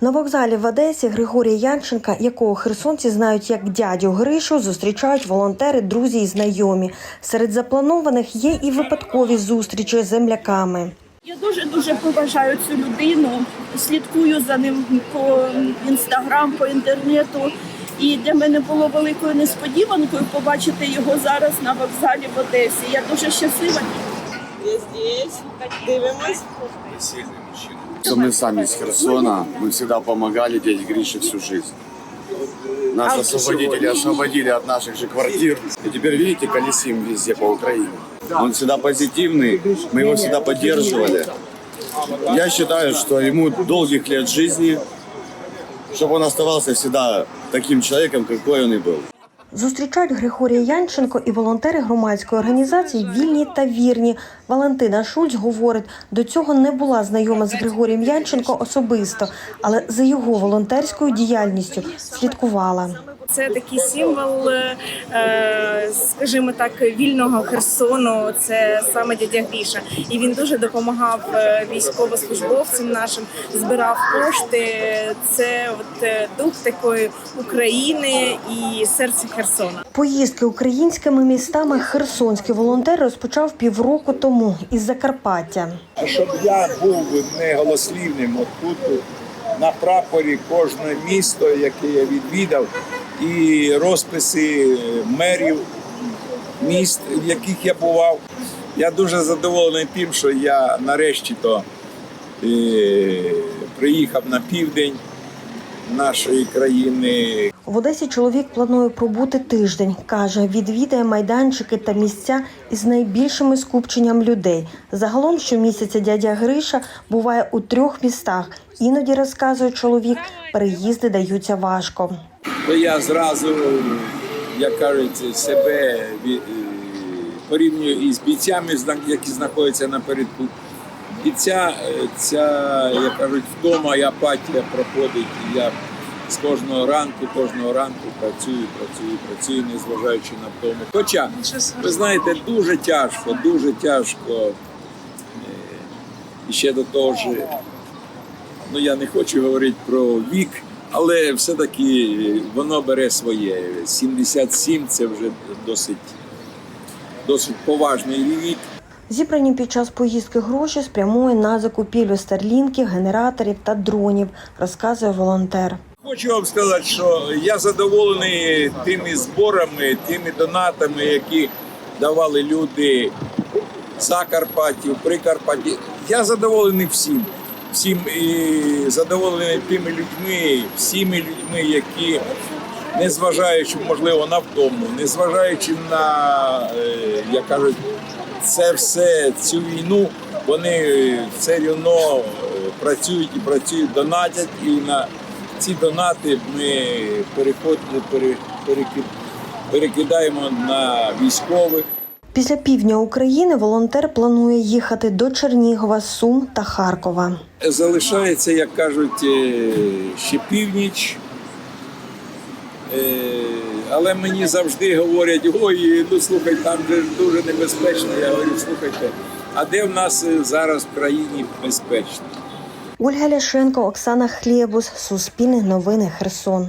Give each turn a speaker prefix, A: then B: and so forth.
A: На вокзалі в Одесі Григорія Янченка, якого херсонці знають як дядю Гришу, зустрічають волонтери, друзі і знайомі. Серед запланованих є і випадкові зустрічі з земляками.
B: Я дуже дуже поважаю цю людину, слідкую за ним по інстаграм, по інтернету. І для мене було великою несподіванкою побачити його зараз на вокзалі в Одесі. Я дуже щаслива.
C: Я здесь. Дивимось.
D: Что мы сами из Херсона, мы всегда помогали дяде Грише всю жизнь. Нас освободители освободили от наших же квартир. И теперь, видите, колесим везде по Украине. Он всегда позитивный, мы его всегда поддерживали. Я считаю, что ему долгих лет жизни, чтобы он оставался всегда таким человеком, какой он и был.
A: Зустрічають Григорія Янченко і волонтери громадської організації Вільні та вірні. Валентина Шульц говорить, до цього не була знайома з Григорієм Янченко особисто, але за його волонтерською діяльністю слідкувала.
B: Це такий символ, е, скажімо так, вільного Херсону. Це саме дядя Гріша. І він дуже допомагав е, військовослужбовцям нашим, збирав кошти. Це от е, дух такої України і серце Херсона.
A: Поїздки українськими містами херсонський волонтер розпочав півроку тому із Закарпаття.
E: А щоб я був не голослівним, от тут на прапорі кожне місто, яке я відвідав, і розписи мерів міст, в яких я бував. Я дуже задоволений тим, що я нарешті то е, приїхав на південь нашої країни,
A: В Одесі чоловік планує пробути тиждень. каже, відвідає майданчики та місця із найбільшими скупченням людей. Загалом щомісяця дядя Гриша буває у трьох містах. Іноді розказує чоловік, переїзди даються важко.
E: То я зразу, як кажуть, себе е, порівнюю із бійцями, які знаходяться напередку. І ця, е, ця, як кажуть, втома і апатія проходить. І я з кожного ранку, кожного ранку працюю, працюю, працюю, незважаючи на втому. Хоча, ви знаєте, дуже тяжко, дуже тяжко. Е, І ще до того ж, ну я не хочу говорити про вік, але все-таки воно бере своє. 77 це вже досить, досить поважний вік.
A: Зібрані під час поїздки гроші спрямує на закупівлю старлінків, генераторів та дронів, розказує волонтер.
E: Хочу вам сказати, що я задоволений тими зборами, тими донатами, які давали люди Закарпаттю, Прикарпатті. Я задоволений всім. Всім і задоволений тими людьми, всіми людьми, які, незважаючи, можливо, на втому, незважаючи на, е, як кажуть, це все, цю війну, вони все рівно е, працюють і працюють, донатять, і на ці донати ми переходимо, пере, перекидаємо на військових.
A: Після півдня України волонтер планує їхати до Чернігова, Сум та Харкова.
E: Залишається, як кажуть, е, ще північ. Е, Але мені завжди говорять, ой, ну слухай, там же дуже небезпечно. Я говорю, слухайте, а де в нас е, зараз в країні безпечно?
A: Ольга Ляшенко, Оксана Хлєбус, Суспільне новини, Херсон.